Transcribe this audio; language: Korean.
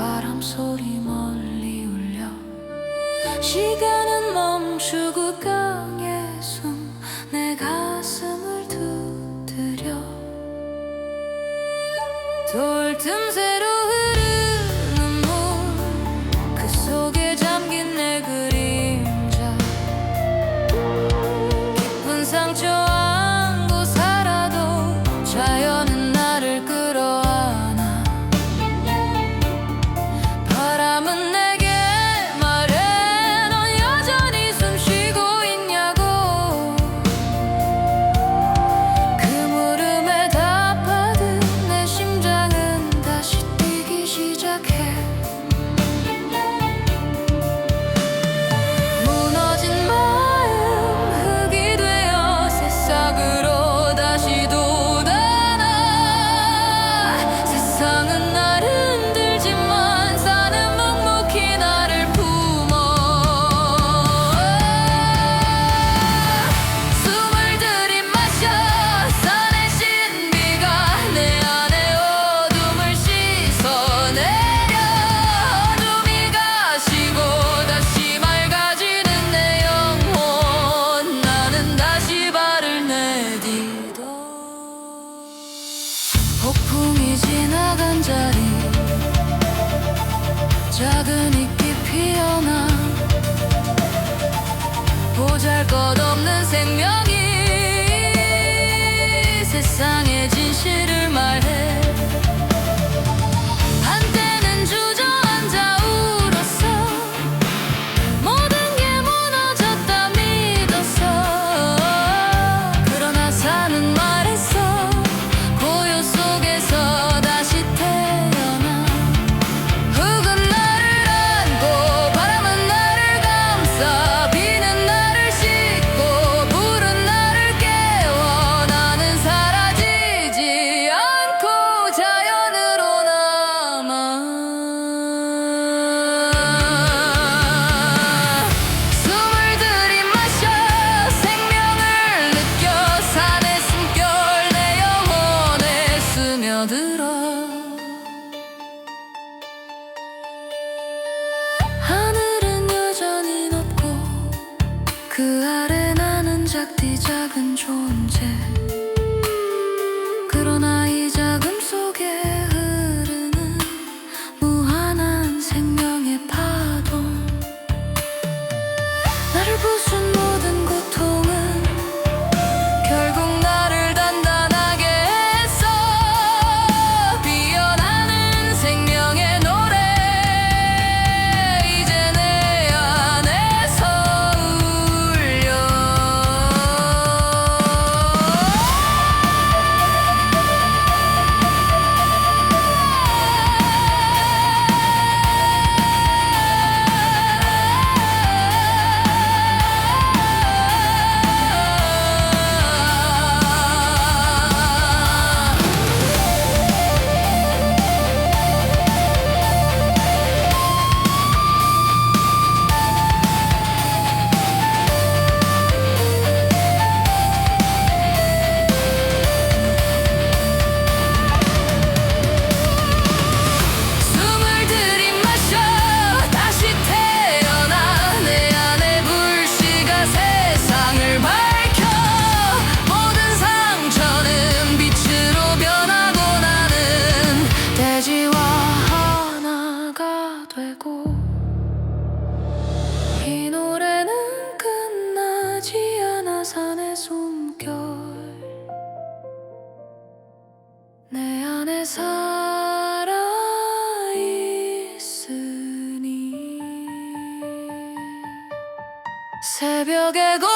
바람 소리 멀리 울려. 시간은 멈추고 강의 숨내 가슴을 두드려. 돌 틈새로 자리. 작은 잎이 피어나 보잘것없는 생명이 세상의 진실 뛰어들어 새벽에 고